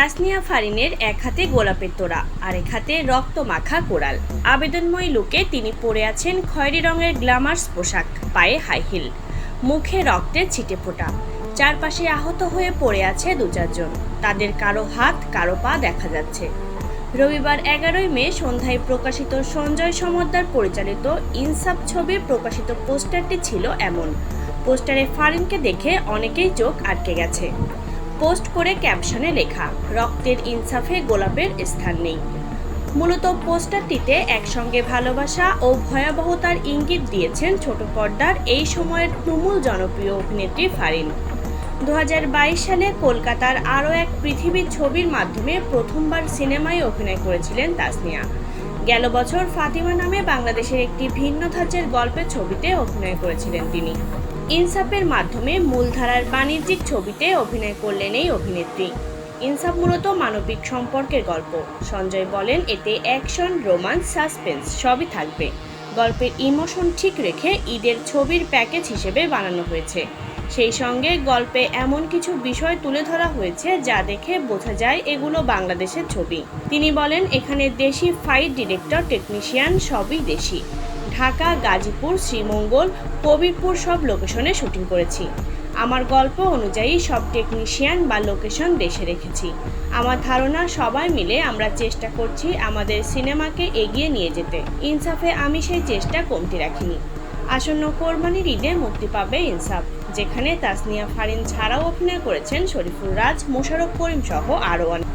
তাসনিয়া ফারিনের এক হাতে গোলাপের তোড়া, আর এক হাতে রক্ত মাখা কোড়াল। আবেদনময়ী লুকে তিনি পরে আছেন খয়েরি রঙের গ্ল্যামার্স পোশাক, পায়ে হাই হিল। মুখে রক্তের ছিটে ফোটা। চারপাশে আহত হয়ে পড়ে আছে দু চারজন তাদের কারও হাত, কারও পা দেখা যাচ্ছে। রবিবার এগারোই মে সন্ধ্যায় প্রকাশিত সঞ্জয় সমদ্দার পরিচালিত ইনসাফ ছবি প্রকাশিত পোস্টারটি ছিল এমন। পোস্টারে ফারিনকে দেখে অনেকেই চোখ আটকে গেছে। পোস্ট করে ক্যাপশনে লেখা, রক্তের ইনসাফে গোলাপের স্থান নেই। মূলত পোস্টারটিতে একসঙ্গে ভালোবাসা ও ভয়াবহতার ইঙ্গিত দিয়েছেন ছোট পর্দার এই সময়ের তুমুল জনপ্রিয় অভিনেত্রী ফারিন। দু হাজার বাইশ সালে কলকাতার আরও এক পৃথিবীর ছবির মাধ্যমে প্রথমবার সিনেমায় অভিনয় করেছিলেন তাসনিয়া। গেল বছর ফাতিমা নামে বাংলাদেশের একটি ভিন্ন ধাঁচের গল্পের ছবিতে অভিনয় করেছিলেন তিনি। ইনসাফের মাধ্যমে মূলধারার বাণিজ্যিক ছবিতে অভিনয় করলেন এই অভিনেত্রী। ইনসাফ মূলত মানবিক সম্পর্কের গল্প। সঞ্জয় বলেন, এতে অ্যাকশন, রোমান্স, সাসপেন্স সবই থাকবে। গল্পের ইমোশন ঠিক রেখে ঈদের ছবির প্যাকেজ হিসেবে বানানো হয়েছে। সেই সঙ্গে গল্পে এমন কিছু বিষয় তুলে ধরা হয়েছে যা দেখে বোঝা যায় এগুলো বাংলাদেশের ছবি। তিনি বলেন, এখানে দেশি ফাইট ডিরেক্টর, টেকনিশিয়ান সবই দেশি। ঢাকা, গাজীপুর, শ্রীমঙ্গল, কবিরপুর সব লোকেশনে শুটিং করেছি। আমার গল্প অনুযায়ী সব টেকনিশিয়ান বা লোকেশন দেশে রেখেছি। আমার ধারণা সবাই মিলে আমরা চেষ্টা করছি আমাদের সিনেমাকে এগিয়ে নিয়ে যেতে। ইনসাফে আমি সেই চেষ্টা কমতি রাখিনি। আসন্ন কোরবানির ঈদে মুক্তি পাবে ইনসাফ, যেখানে তাসনিয়া ফারিন ছাড়াও অভিনয় করেছেন শরীফুল রাজ, মোশাররফ করিম সহ আরও অনেক।